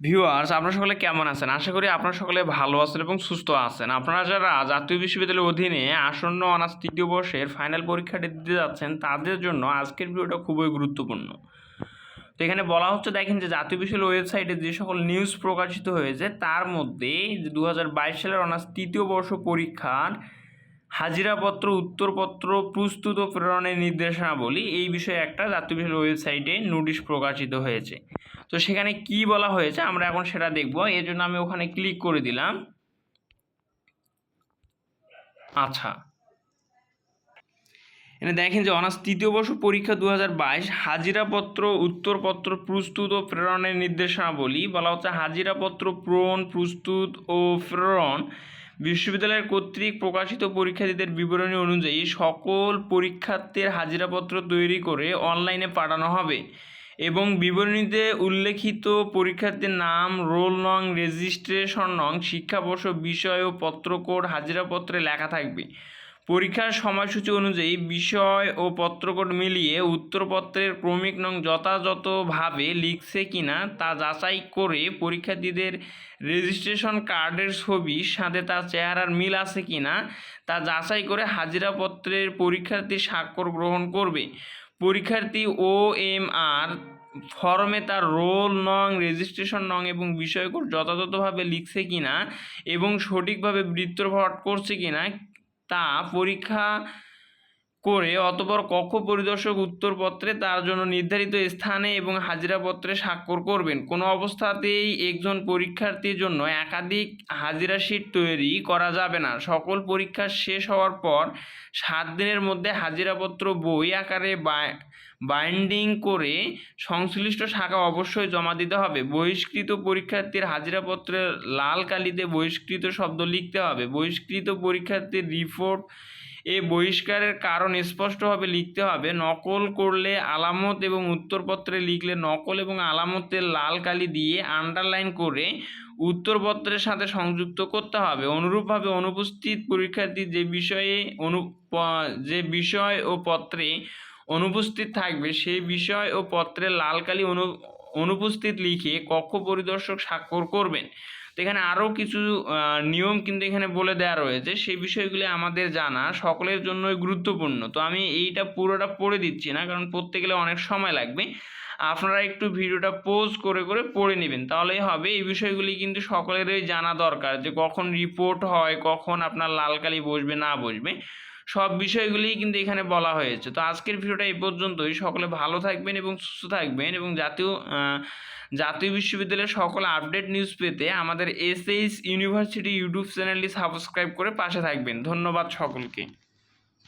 Viewers আপনারা সকলে কেমন আছেন? আশা করি আপনারা সকলে ভালো আছেন এবং সুস্থ আছেন। আপনারা যারা জাতীয় বিশ্ববিদ্যালয়ের অধীনে আসন্ন অনার্স তৃতীয় বর্ষের ফাইনাল পরীক্ষাটি দিতে যাচ্ছেন, তাদের জন্য আজকের ভিডিওটা খুবই গুরুত্বপূর্ণ। তো এখানে বলা হচ্ছে, দেখেন যে জাতীয় বিশ্ববিদ্যালয় ওয়েবসাইটে যে সকল নিউজ প্রকাশিত হয়েছে, তার মধ্যে দু হাজার বাইশ সালের অনার্স তৃতীয় বর্ষ পরীক্ষার হাজিরাপত্র উত্তরপত্র, প্রস্তুত ও প্রেরণের নির্দেশনাবলী এই বিষয়ে একটা জাতীয় ওয়েবসাইটে নোটিশ প্রকাশিত হয়েছে। তো সেখানে কি বলা হয়েছে আমরা এখন সেটা দেখব। এর জন্য আমি ওখানে ক্লিক করে দিলাম। আচ্ছা। এখানে দেখেন যে অনার্স তৃতীয় বর্ষ পরীক্ষা দু হাজার বাইশ হাজিরাপত্র উত্তরপত্র, প্রস্তুত ও প্রেরণের নির্দেশনাবলী বলা হচ্ছে হাজিরাপত্র প্রণ, প্রস্তুত ও প্রেরণ। বিশ্ববিদ্যালয়ের কর্তৃক প্রকাশিত পরীক্ষার্থীদের বিবরণী অনুযায়ী সকল পরীক্ষার্থীর হাজিরাপত্র তৈরি করে অনলাইনে পাঠানো হবে এবং বিবরণীতে উল্লেখিত পরীক্ষার্থীর নাম, রোল নং, রেজিস্ট্রেশন নং, শিক্ষাবর্ষ বিষয় ও পত্রকোড হাজিরাপত্রে লেখা থাকবে। পরীক্ষার সময়সূচি অনুযায়ী বিষয় ও পত্রকোড মিলিয়ে উত্তরপত্রের ক্রমিক নং যথাযথভাবে লিখছে কিনা তা যাচাই করে পরীক্ষার্থীদের রেজিস্ট্রেশন কার্ডের ছবির সাথে তার চেহারার মিল আছে কিনা তা যাচাই করে হাজিরাপত্রের পরীক্ষার্থী স্বাক্ষর গ্রহণ করবে। পরীক্ষার্থী ও এম আর ফর্মে তার রোল নং, রেজিস্ট্রেশন নং এবং বিষয়কোড যথাযথভাবে লিখছে কিনা এবং সঠিকভাবে বৃত্তপাঠ করছে কিনা তা পরীক্ষা করে অতপর কক্ষ পরিদর্শক উত্তরপত্রে তার জন্য নির্ধারিত স্থানে এবং হাজিরাপত্রে স্বাক্ষর করবেন। কোনো অবস্থাতেই একজন পরীক্ষার্থীর জন্য একাধিক হাজিরা শিট তৈরি করা যাবে না। সকল পরীক্ষা শেষ হওয়ার পর সাত দিনের মধ্যে হাজিরাপত্র বই আকারে বাইন্ডিং করে সংশ্লিষ্ট শাখা অবশ্যই জমা দিতে হবে। বহিষ্কৃত পরীক্ষার্থীর হাজিরাপত্রে লাল কালিতে বহিষ্কৃত শব্দ লিখতে হবে। বহিষ্কৃত পরীক্ষার্থীর রিপোর্ট এ বহিষ্কারের কারণ স্পষ্টভাবে লিখতে হবে। নকল করলে আলামত এবং উত্তরপত্রে লিখলে নকল এবং আলামতের লাল কালি দিয়ে আন্ডারলাইন করে উত্তরপত্রের সাথে সংযুক্ত করতে হবে। অনুরূপভাবে অনুপস্থিত পরীক্ষার্থী যে বিষয়ে অনু যে বিষয় ও পত্রে অনুপস্থিত থাকবে সেই বিষয় ও পত্রে লাল কালি অনু, অনুপস্থিত লিখে কক্ষ পরিদর্শক স্বাক্ষর করবেন। তো এখানে আরও কিছু নিয়ম কিন্তু এখানে বলে দেওয়া রয়েছে। সেই বিষয়গুলি আমাদের জানা, সকলের জন্যই গুরুত্বপূর্ণ। তো আমি এইটা পুরোটা পড়ে দিচ্ছি না, কারণ পড়তে গেলে অনেক সময় লাগবে। আপনারা একটু ভিডিওটা পোজ করে করে পড়ে নেবেন। তাহলেই হবে, এই বিষয়গুলি কিন্তু সকলেরই জানা দরকার যে কখন রিপোর্ট হয়, কখন আপনার লাল কালি বসবে, না বসবে। সব বিষয়গুলিই কিন্তু এখানে বলা হয়েছে। তো আজকের ভিডিওটা এই পর্যন্তই। সকলে ভালো থাকবেন এবং সুস্থ থাকবেন এবং জাতীয় জাতীয় বিশ্ববিদ্যালয়ের সকল আপডেট নিউজ পেতে আমাদের এসএইচ ইউনিভার্সিটি ইউটিউব চ্যানেলটি সাবস্ক্রাইব করে পাশে থাকবেন। ধন্যবাদ সকলকে।